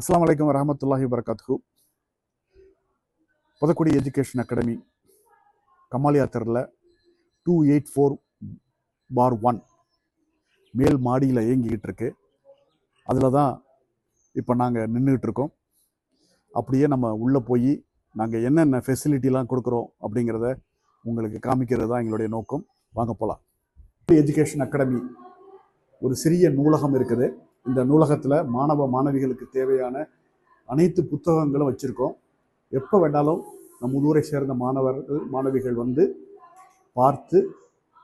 அஸ்லாம் வலைக்கம் வரமத்துல்லாஹி வரகாத்துஹு Puthakudi education academy கமாலியாத்தரில் two eight four bar one மேல் மாடியில் இயங்கிக்கிட்டு இருக்கு. அதில் தான் இப்போ நாங்கள் நின்றுக்கிட்டு இருக்கோம். அப்படியே நம்ம உள்ளே போய் நாங்கள் என்னென்ன ஃபெசிலிட்டிலாம் கொடுக்குறோம் அப்படிங்கிறத உங்களுக்கு காமிக்கிறது தான் எங்களுடைய நோக்கம். வாங்க போகலாம் எஜுகேஷன் அகாடமி ஒரு சிறிய நூலகம் இருக்குது. இந்த நூலகத்தில் மாணவ மாணவிகளுக்கு தேவையான அனைத்து புத்தகங்களும் வச்சுருக்கோம். எப்போ வேணாலும் நம் ஊரை சேர்ந்த மாணவர்கள் மாணவிகள் வந்து பார்த்து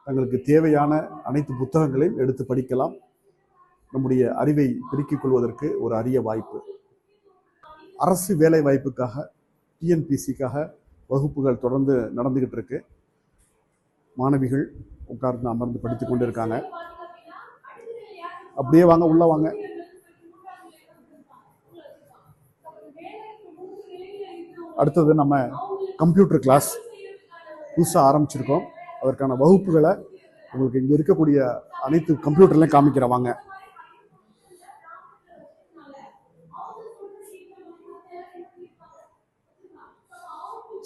தங்களுக்கு தேவையான அனைத்து புத்தகங்களையும் எடுத்து படிக்கலாம். நம்முடைய அறிவை பெருக்கிக் கொள்வதற்கு ஒரு அரிய வாய்ப்பு. அரசு வேலை வாய்ப்புக்காக டிஎன்பிசிக்காக வகுப்புகள் தொடர்ந்து நடந்துக்கிட்டு இருக்கு. மாணவிகள் உட்கார்ந்து அமர்ந்து படித்து கொண்டு இருக்காங்க அப்படியே வாங்க உள்ள வாங்க. அடுத்தது நம்ம கம்ப்யூட்டர் கிளாஸ் புதுசாக ஆரம்பிச்சிருக்கோம். அதற்கான வகுப்புகளை உங்களுக்கு இங்கே இருக்கக்கூடிய அனைத்து கம்ப்யூட்டர்லையும் காமிக்கிறேன் வாங்க.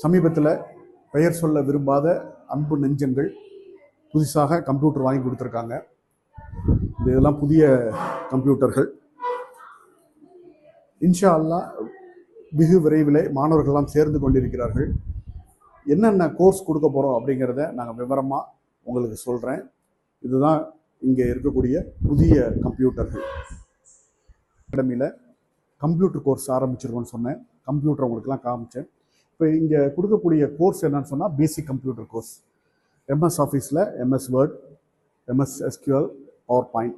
சமீபத்தில் பெயர் சொல்ல விரும்பாத அன்பு நெஞ்சங்கள் புதுசாக கம்ப்யூட்டர் வாங்கி கொடுத்துருக்காங்க. இந்த இதெல்லாம் புதிய கம்ப்யூட்டர்கள். இன்ஷா அல்லா வெகு விரைவில் மாணவர்கள்லாம் சேர்ந்து கொண்டிருக்கிறார்கள். என்னென்ன கோர்ஸ் கொடுக்க போகிறோம் அப்படிங்கிறத நாங்கள் விவரமாக உங்களுக்கு சொல்கிறேன் இதுதான் இங்கே இருக்கக்கூடிய புதிய கம்ப்யூட்டர்கள். அகாடமியில் கம்ப்யூட்டர் கோர்ஸ் ஆரம்பிச்சிருக்கோன்னு சொன்னேன். கம்ப்யூட்டர் உங்களுக்குலாம் காமிச்சேன். இப்போ இங்கே கொடுக்கக்கூடிய கோர்ஸ் என்னன்னு சொன்னால் பேசிக் கம்ப்யூட்டர் கோர்ஸ் எம்எஸ் ஆஃபீஸில் MS word MS SQL power point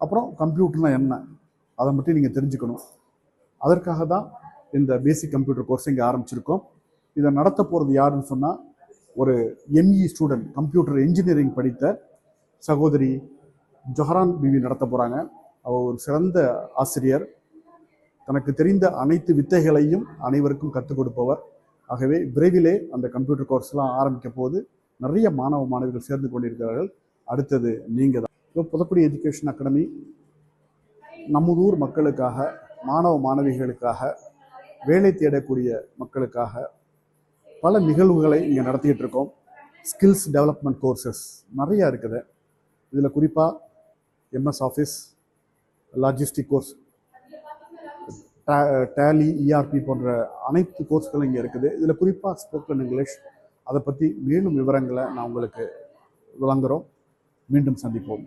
அப்புறம் கம்ப்யூட்டர்னால் என்ன? அதை மட்டும் நீங்கள் தெரிஞ்சுக்கணும். அதற்காக தான் இந்த பேசிக் கம்ப்யூட்டர் கோர்ஸ் இங்கே ஆரம்பிச்சிருக்கோம். இதை நடத்த போகிறது யாருன்னு சொன்னால் ஒரு எம்இ ஸ்டூடெண்ட் கம்ப்யூட்டர் இன்ஜினியரிங் படித்த சகோதரி ஜொஹரான் பிவி நடத்த போகிறாங்க அவள் ஒரு சிறந்த ஆசிரியர். தனக்கு தெரிந்த அனைத்து வித்தைகளையும் அனைவருக்கும் கற்றுக் கொடுப்பவர். ஆகவே விரைவிலே அந்த கம்ப்யூட்டர் கோர்ஸ்லாம் ஆரம்பிக்க போது நிறைய மாணவ மாணவிகள் சேர்ந்து கொண்டிருக்கிறார்கள். அடுத்தது நீங்கள் தான். புதக்குடி எஜுகேஷன் அகாடமி நம்முதூர் மக்களுக்காக மாணவ மாணவிகளுக்காக வேலை தேடக்கூடிய மக்களுக்காக பல நிகழ்வுகளை இங்கே நடத்திக்கிட்டு இருக்கோம். ஸ்கில்ஸ் டெவலப்மெண்ட் கோர்சஸ் நிறையா இருக்குது. இதில் குறிப்பாக MS office logistic course Tally ERP போன்ற அனைத்து கோர்ஸ்களும் இங்கே இருக்குது. இதில் குறிப்பாக ஸ்போக்கன் இங்கிலீஷ் அதை பற்றி மேலும் விவரங்களை நான் உங்களுக்கு வழங்குகிறோம் மீண்டும் சந்திப்போம்.